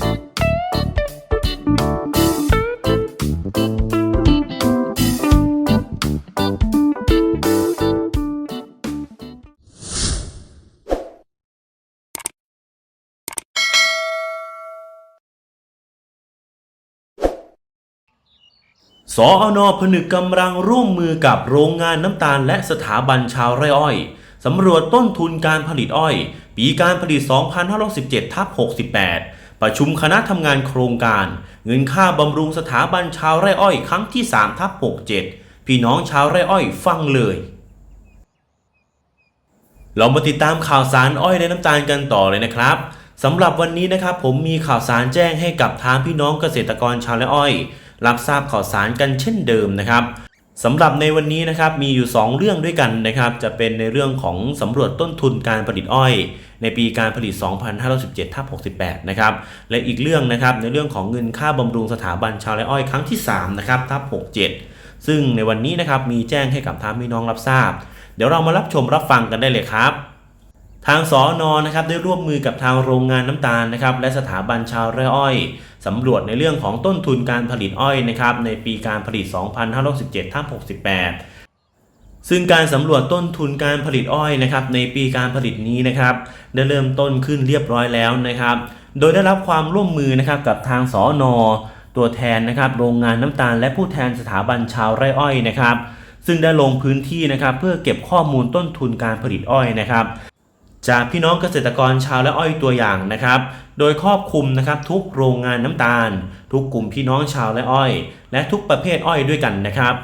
สออนอผนึกกำลังร่วมมือกับโรงงานน้ำตาลและสถาบันชาวไร่อ้อย สำรวจต้นทุนการผลิตอ้อย ปีการผลิต 2517ทับ68 ประชุมคณะทำงานโครงการ เงินค่าบำรุงสถาบันชาวไร่อ้อยครั้งที่3ทับ67 พี่น้องชาวไร่อ้อยฟังเลย เรามาติดตามข่าวสารอ้อยและน้ำตาลกันต่อเลยนะครับสำหรับวันนี้นะครับผมมีข่าวสารแจ้งให้กับทางพี่น้องเกษตรกรชาวไร่อ้อย รับทราบข่าวสารกันเช่นเดิมนะครับ สำหรับในวันนี้นะครับมีอยู่ 2 เรื่องด้วยกันนะครับ จะเป็นในเรื่องของสำรวจต้นทุนการผลิตอ้อย ในปีการผลิต 2517ทับ68 นะครับ และอีกเรื่องนะครับในเรื่องของเงินค่าบำรุงสถาบันชาวไร่อ้อยครั้งที่ 3 นะครับทับ67 ซึ่งในวันนี้นะครับมีแจ้งให้กับทางพี่น้องรับทราบ เดี๋ยวเรามารับชมรับฟังกันได้เลยครับ ทางสอนอนะครับได้ร่วมมือกับทางโรงงานน้ำตาลนะครับและสถาบันชาวไร่อ้อยสำรวจในเรื่องของต้นทุนการผลิตอ้อยนะครับในปีการผลิต 2567ทับ68 ซึ่งการสำรวจต้นทุนการผลิตอ้อยนะครับในปีการผลิตนี้นะครับได้เริ่มต้นขึ้นเรียบร้อยแล้วนะครับ โดยได้รับความร่วมมือนะครับกับทางสอนอตัวแทนนะครับโรงงานน้ำตาล และผู้แทนสถาบันชาวไร่อ้อยนะครับ ซึ่งได้ลงพื้นที่นะครับเพื่อเก็บข้อมูลต้นทุนการผลิตอ้อยนะครับ จากพี่น้องเกษตรกรชาวและอ้อยตัวอย่างนะครับ โดยครอบคลุมนะครับทุกโรงงานน้ำตาล ทุกกลุ่มพี่น้องชาวและอ้อย และทุกประเภทอ้อยด้วยกันนะครับ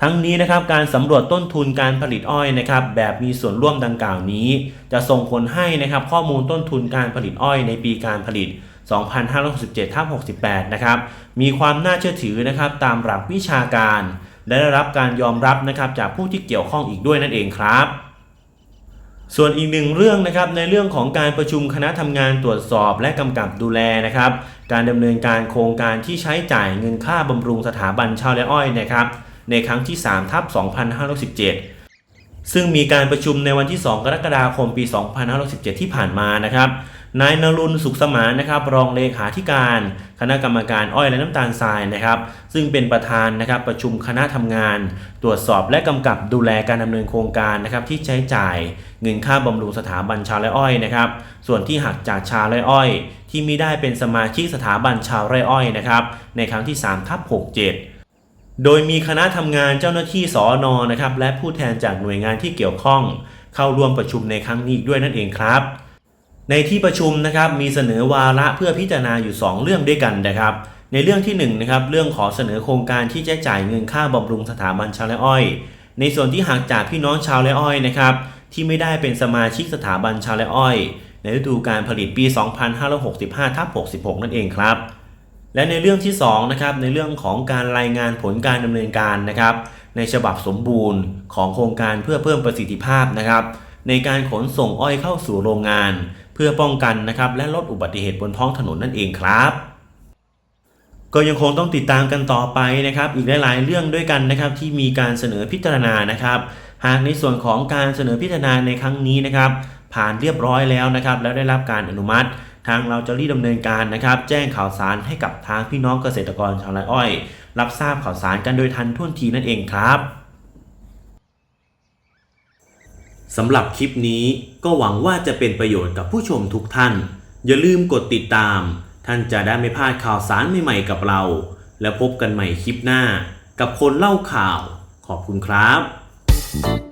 ทั้งนี้นะครับการสำรวจต้นทุนการผลิตอ้อยนะครับแบบมีส่วนร่วมดังกล่าวนี้ จะส่งผลให้นะครับข้อมูลต้นทุนการผลิตอ้อยในปีการผลิต 2567ทับ68 นะครับมีความน่าเชื่อถือนะครับตามหลักวิชาการ และได้รับการยอมรับนะครับจากผู้ที่เกี่ยวข้องอีกด้วยนั่นเองครับ ส่วนอีกหนึ่งเรื่องนะครับในเรื่องของการประชุมคณะทำงานตรวจสอบและกำกับดูแลนะครับ การดำเนินการโครงการที่ใช้จ่ายเงินค่าบำรุงสถาบันชาวและอ้อยนะครับ ในครั้งที่3ทับ2517 ซึ่งมีการประชุมในวันที่ 2 กรกฎาคมปี 2517 ที่ผ่านมานะครับ นายนรุณสุขสมานนะครับ รองเลขาธิการคณะกรรมการอ้อยและน้ำตาลทรายนะครับ ซึ่งเป็นประธานนะครับประชุมคณะทำงาน ตรวจสอบและกำกับดูแลการดำเนินโครงการนะครับที่ใช้จ่ายเงินค่าบำรุงสถาบันชาวไรอ้อยนะครับ ส่วนที่หักจากชาวไรอ้อย ที่มิได้เป็นสมาชิกสถาบันชาวไร่อ้อยนะครับในครั้งที่3ทับ67โดยมีคณะทำงานเจ้าหน้าที่สอนอนะครับ และผู้แทนจากหน่วยงานที่เกี่ยวข้อง เข้าร่วมประชุมในครั้งนี้ด้วยนั่นเองครับ ในที่ประชุมนะครับมีเสนอวาระเพื่อพิจารณาอยู่ 2 เรื่องด้วยกันนะครับ ในเรื่องที่1นะครับเรื่องขอเสนอโครงการที่จะจ่ายเงินค่าบำรุงสถาบันชาวไร่อ้อย ในส่วนที่หักจากพี่น้องชาวไร่อ้อยนะครับที่ไม่ได้เป็นสมาชิกสถาบันชาวไร่อ้อย ในฤดูการผลิตปี 2565ทับ66 นั่นเองครับ และในเรื่องที่2นะครับในเรื่องของการรายงานผลการดำเนินการนะครับในฉบับสมบูรณ์ของโครงการเพื่อเพิ่มประสิทธิภาพนะครับในการขนส่งอ้อยเข้าสู่โรงงาน พื่อป้องกันนะครับและลดอุบัติเหตุบนท้องถนนนั่นเองครับก็ยังคงต้องติดตามกันต่อไปนะครับ อีกหลายๆเรื่องด้วยกันนะครับที่มีการเสนอพิจารณานะครับ หากในส่วนของการเสนอพิจารณาในครั้งนี้นะครับ ผ่านเรียบร้อยแล้วนะครับ แล้วได้รับการอนุมัติ ทางเราจะรีบดำเนินการนะครับ แจ้งข่าวสารให้กับทางพี่น้องเกษตรกรชาวไร่อ้อย รับทราบข่าวสารกันโดยทันท่วงทีนั่นเองครับ สำหรับคลิปนี้ก็หวังว่าจะเป็นประโยชน์กับผู้ชมทุกท่าน อย่าลืมกดติดตาม ท่านจะได้ไม่พลาดข่าวสารใหม่ๆกับเรา และพบกันใหม่คลิปหน้า กับคนเล่าข่าว ขอบคุณครับ